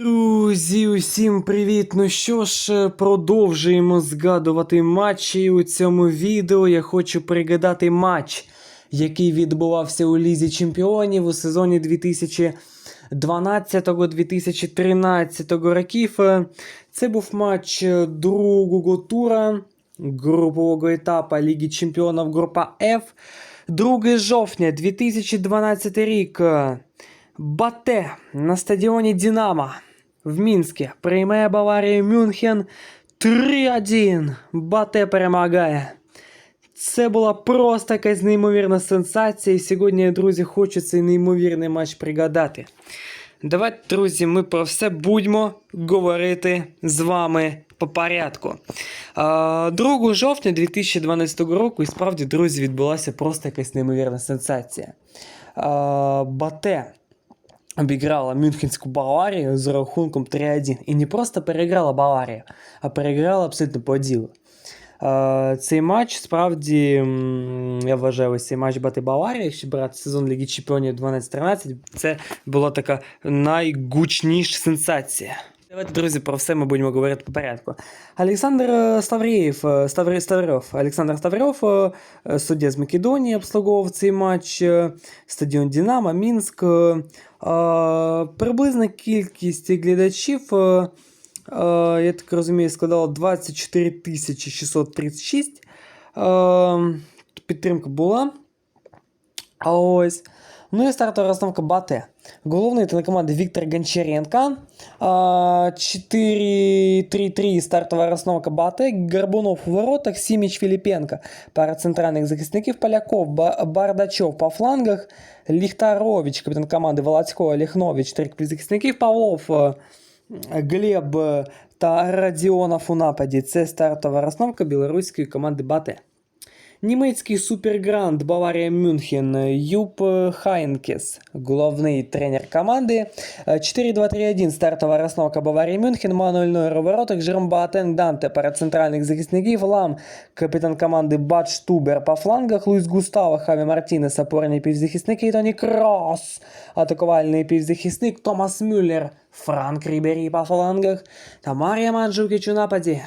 Друзі, усім привіт! Ну що ж, продовжуємо згадувати матчі. У цьому відео я хочу пригадати матч, який відбувався у Лізі Чемпіонів у сезоні 2012-2013 років. Це був матч другого тура групового етапу Ліги Чемпіонів група F. 2 жовтня 2012 рік. Бате на стадіоні Динамо в Мінську приймає Баварію Мюнхен 3-1. Бате перемагає. Це була просто якась неймовірна сенсація. І сьогодні, друзі, цей неймовірний матч пригадати. Давайте, друзі, ми про все будемо говорити з вами по порядку. 2 жовтня 2012 року, і справді, друзі, відбулася просто якась неймовірна сенсація. Бате обіграла Мюнхенську Баварію з рахунком 3-1. І не просто переграла Баварію, а переграла абсолютно по ділу. Цей матч справді, я вважаю, ось цей матч Бати Баварія, якщо брати сезон Ліги Чемпіонів 12-13, це була така найгучніша сенсація. Давайте, друзі, про все ми будемо говорити по порядку. Олександр Ставрієв, е, Ставрі, Ставрьов, Олександр Ставрьов, е, е, суддя з Македонії, обслуговував цей матч, е, стадіон Динамо, Мінськ. Приблизна кількість глядачів, е, е, я так розумію, складала 24 тисячі 636. Е, Підтримка була. А ось. Ну і стартова розстановка Бате. Головний телекоманди Віктор Гончаренко. А, 4-3-3 стартова розстановка Бате. Горбунов у воротах, Сіміч Філіпенко. Пара центральних захисників Поляков, Ба- Бардачов по флангах, Ліхтарович, капітан команди Володько, Ліхнович, три захисників Павлов. е, Глеб е, та Радіонов у нападі. Це стартова розстановка білоруської команди Бате. Німецький супергранд Баварія Мюнхен Юп Хайнкес, головний тренер команди. Е, 4-2-3-1 стартова розстановка Баварії Мюнхен, Мануель Нойер у воротах, Жером Боатен Данте перед центральних захисників, Лам, капітан команди Бат Штубер по флангах, Луїс Густаво, Хаві Мартінес, опорні півзахисники, і Тоні Кросс, атакувальний півзахисник, Томас Мюллер, Франк Рібері по флангах та Марія Манджукіч у нападі.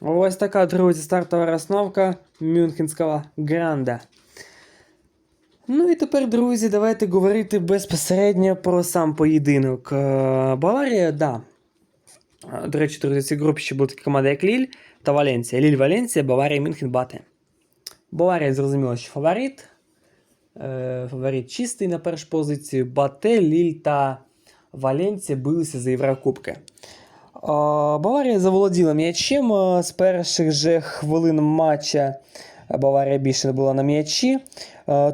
Ось така, друзі, стартова розстановка Мюнхенського гранда. Ну і тепер, друзі, давайте говорити безпосередньо про сам поєдинок. Е, Баварія, да. Е, До речі, друзі, в цій групі ще були такі команди, як Ліль та Валенсія. Ліль Валенсія, Баварія, Мюнхен, Бате. Баварія, зрозуміло, що фаворит. Е, Фаворит чистий на першу позицію. Бате, Ліль та Валенсія билися за Єврокубки. Баварія заволоділа м'ячем з перших же хвилин матча. Баварія більше була на м'ячі.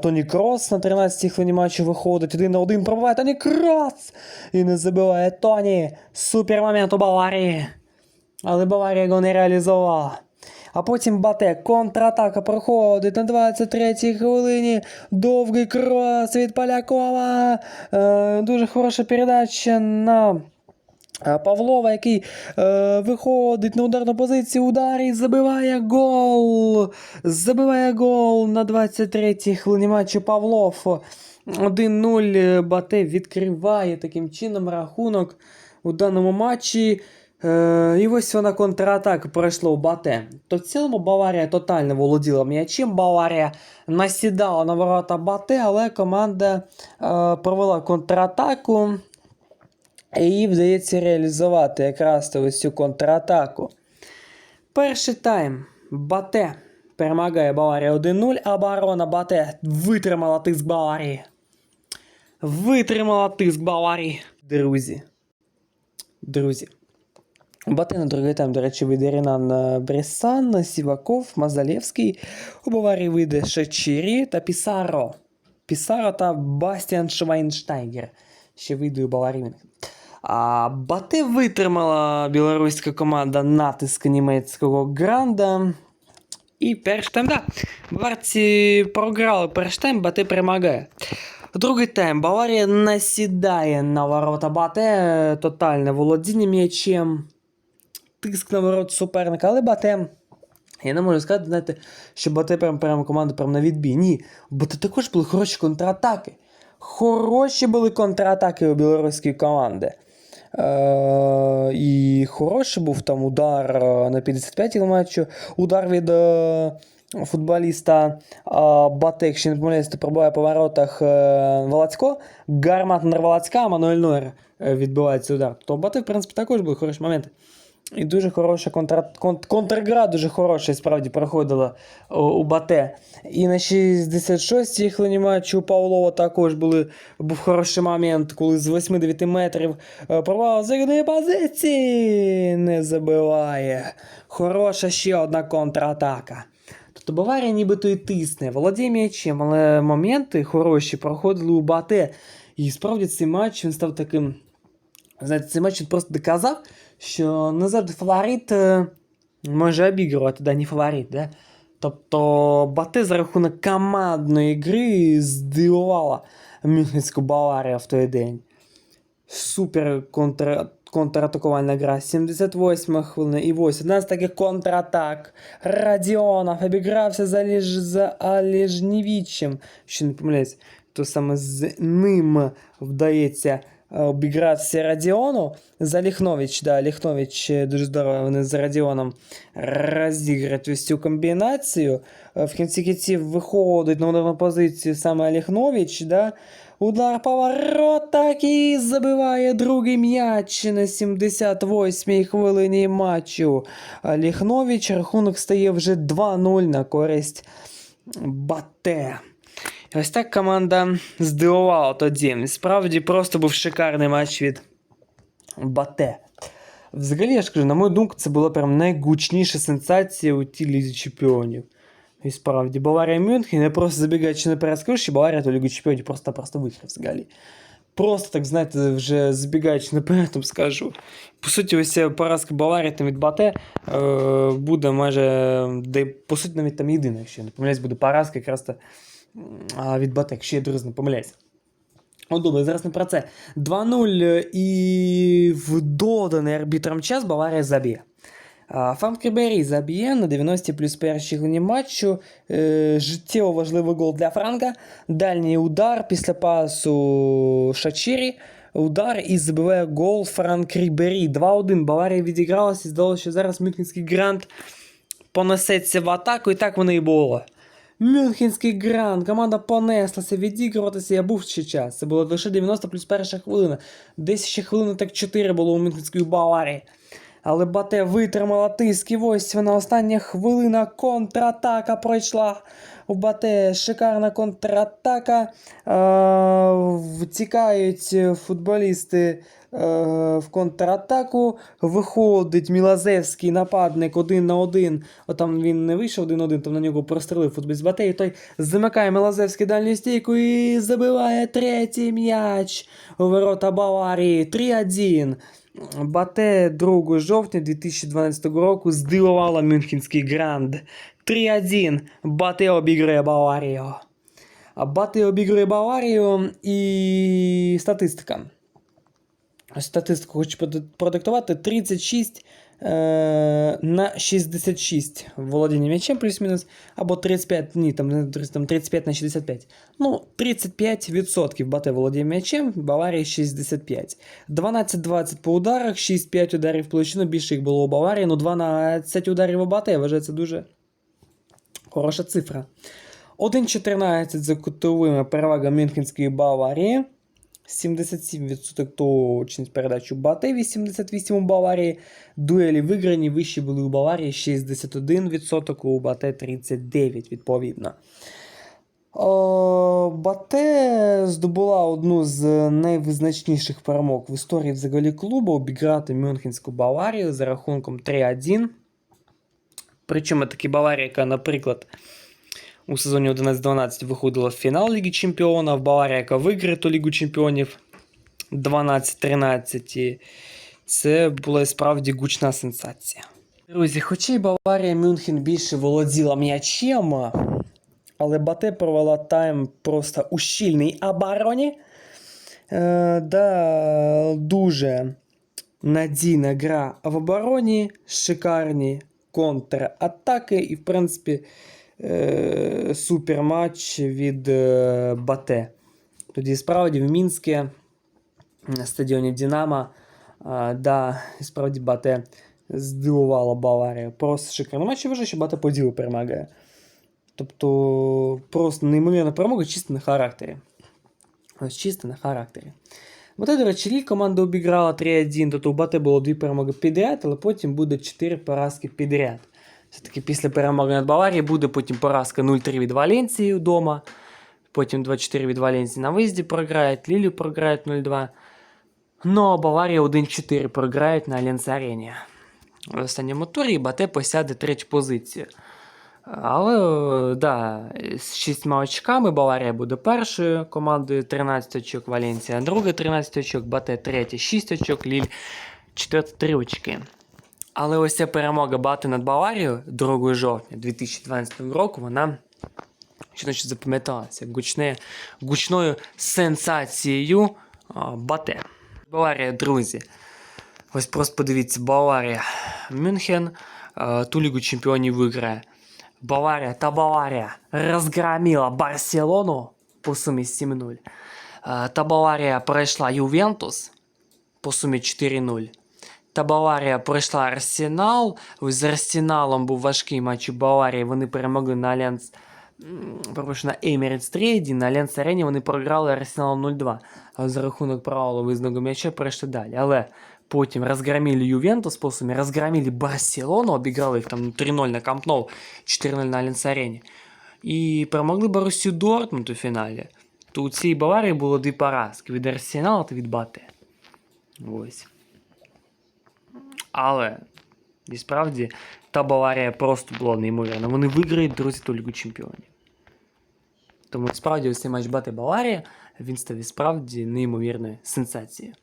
Тоні Крос на 13-й хвилині матчу виходить. Один на один пробиває Тоні Крос! І не забиває Тоні. Супер момент у Баварії. Але Баварія його не реалізувала. А потім Бате контратака проходить на 23-й хвилині. Довгий крос від Полякова. Е, дуже хороша передача на Павлова, який е, виходить на ударну позицію, удар і забиває гол. Забиває гол на 23-й хвилині матчу Павлов. 1-0 Бате відкриває таким чином рахунок у даному матчі. Е, і ось вона контратака пройшла у Бате. То в цілому Баварія тотально володіла м'ячем. Баварія насідала на ворота Бате, але команда е, провела контратаку. І їй вдається реалізувати якраз ось цю контратаку. Перший тайм. Бате перемагає Баварія 1-0, а оборона Бате витримала тиск Баварії. Витримала тиск Баварії. Друзі. Друзі. Бате на другий тайм, до речі, вийде Ренан е, Бресан, Сіваков, Мазалєвський. У Баварії вийде Шечері та Пісаро. Пісаро та Бастіан Швайнштайгер. Ще вийде у Баварії. А Бате витримала білоруська команда натиск німецького гранда. І перший тайм, да. Баварці програли перший тайм, Бате перемагає. Другий тайм Баварія насідає на ворота Бате, тотальне володіння м'ячем, тиск на ворот суперника, але Бате. Я не можу сказати, знаєте, що Бате прям прямо команда прям на відбій. Ні, Бате також були хороші контратаки. Хороші були контратаки у білоруської команди. Е, і хороший був там удар е, на 55-й матчу. Удар від е, футболіста Батек, Бате, якщо не помиляюсь, то пробуває по воротах Волоцько. Гармат на Волацька, Мануель Нойер відбивається удар. То Бате, в принципі, також були хороші моменти. І дуже хороша контр... кон... контргра, дуже хороша, справді проходила у, Бате. І на 66-й хвилині матчу у Павлова також були, був хороший момент, коли з 8-9 метрів е, провал з позиції не забиває. Хороша ще одна контратака. Тобто Баварія нібито і тисне, володіє м'ячем, але моменти хороші проходили у Бате. І справді цей матч він став таким. Знаєте, цей матч він просто доказав, що не завжди фаворит е, може обігрувати, да, не фаворит, да? Тобто Бате за рахунок командної гри здивувала Мюнхенську Баварію в той день. Супер контр... контратакувальна гра. 78 хвилина і ось одна з таких контратак. Радіонов обігрався за, Ліж... за Алежнівічем. Що не помиляюсь, то саме з ним вдається обігрався Радіону. За Ліхнович, да, Ліхнович е, дуже здорово вони з Радіоном розіграють ось цю комбінацію. Е, В кінці кінців виходить на ударну позицію саме Ліхнович, да. Удар по воротах і забиває другий м'яч на 78-й хвилині матчу. Ліхнович рахунок стає вже 2-0 на користь Бате. І Ось так команда здивувала тоді. Справді просто був шикарний матч від Бате. Взагалі, я ж кажу, на мою думку, це була прям найгучніша сенсація у тій лізі чемпіонів. І справді, Баварія Мюнхен, я просто забігаючи наперед скажу, що Баварія то Лігу Чемпіонів просто-просто виграв взагалі. Просто так, знаєте, вже збігаючи наперед, там скажу. По суті, ось ця поразка Баварії там від Бате е, буде майже, де, по суті, навіть там єдина, якщо я не помиляюсь, буде поразка якраз то від Бате, якщо я друзі не помиляюсь. О, добре, зараз не про це. 2-0 і в доданий арбітром час Баварія заб'є. А, Франк Рибері заб'є на 90 плюс першій хвилині матчу. Е, життєво важливий гол для Франка. Дальній удар після пасу Шачірі. Удар і забиває гол Франк Рібері. 2-1. Баварія відігралася здалося, що зараз Мюнхенський грант понесеться в атаку, і так воно і було. Мюнхенський грант, команда понеслася відігруватися, я був ще час. Це було лише 90 плюс перша хвилина. Десь ще хвилини так 4 було у Мюнхенської Баварії. Але Бате витримала тиск, і ось вона остання хвилина контратака пройшла. У Бате шикарна контратака. Втікають футболісти в контратаку. Виходить Мілазевський нападник один на один. Отам він не вийшов один на один, там на нього прострелив футболіст Бате. І той замикає Мілазевський дальню стійку і забиває третій м'яч у ворота Баварії. 3-1. Бате 2 жовтня 2012 року здивувала Мюнхенський гранд. 3-1. Бате обігрує Баварію. Бате обігрує Баварію і статистика. Статистику хочу продиктувати 36 е, на 66 володіння м'ячем плюс-мінус, або 35, ні, там, там 35 на 65. Ну, 35% Бате володіє м'ячем, Баварії 65. 12-20 по ударах, 6-5 ударів площину, більше їх було у Баварії, ну 12 ударів у Бате, я вважаю, це дуже хороша цифра. 1-14 за кутовими перевага Мюнхенської Баварії. 77% точність передач у Бате, 88 у Баварії. Дуелі виграні, вищі були у Баварії 61%, у Бате 39% відповідно. О, Бате здобула одну з найвизначніших перемог в історії взагалі клубу обіграти Мюнхенську Баварію за рахунком 3-1. Причому таки Баварія, яка, наприклад, у сезоні 11-12 виходила в фінал Ліги Чемпіонів, Баварія, яка виграє ту Лігу Чемпіонів 12-13. І це була справді гучна сенсація. Друзі, хоча й Баварія Мюнхен більше володіла м'ячем, але Бате провела тайм просто у щільній обороні. Е, да, дуже надійна гра в обороні, шикарні контратаки і, в принципі, е, суперматч від е, Бате. Тоді справді в Мінське на стадіоні Динамо А, да, справді Бате здивувала Баварія. Просто шикарно. Матч я вважаю, що Бате по ділу перемагає. Тобто, просто неймовірна перемога чисто на характері. Ось чисто на характері. Бате, до речі, рік команда обіграла 3-1, тобто у Бате було дві перемоги підряд, але потім буде 4 поразки підряд. Все-таки після перемоги над Баварією буде потім поразка 0-3 від Валенції вдома. Потім 2-4 від Валенції на виїзді програють, Лілію програють 0-2. Ну, а Баварія 1-4 програють на Альянс Арені. В останньому турі Бате посяде третю позицію. Але, да, з шістьма очками Баварія буде першою командою 13 очок, Валенція друга 13 очок, Бате третя 6 очок, Ліль четверта 3 очки. Але ось ця перемога Бати над Баварією 2 жовтня 2012 року, вона що значить запам'яталася гучне, гучною сенсацією Бате. Баварія, друзі. Ось просто подивіться, Баварія. Мюнхен ту Лігу Чемпіонів виграє. Баварія та Баварія розгромила Барселону по сумі 7-0. Та Баварія пройшла Ювентус по сумі 4-0. Та Баварія пройшла Арсенал. З Арсеналом був важкий матч у Баварії. Вони перемогли на Альянс. на Emirates 3 на Альянс Арені вони програли Арсенал 0-2. А за рахунок провалу визнаного м'яча перейшли далі. Але потім розгромили Ювентус по сумі, розгромили Барселону, обіграли їх там 3-0 на Камп Ноу, 4-0 на Альянс Арені. І перемогли Боруссію Дортмунд у фіналі. То у цій Баварії було дві поразки від Арсенала та від Бате. Ось. Але і справді та Баварія просто була неймовірна. Вони виграють друзі ту Лігу Чемпіонів. Тому справді ось цей матч Бати Баварія він став і справді неймовірною сенсацією.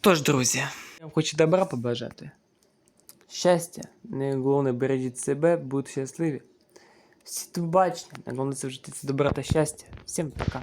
Тож, друзі, я вам хочу добра побажати. Щастя, не головне бережіть себе, будьте щасливі. Всі побачення. Головне це в це добра та щастя. Всім пока.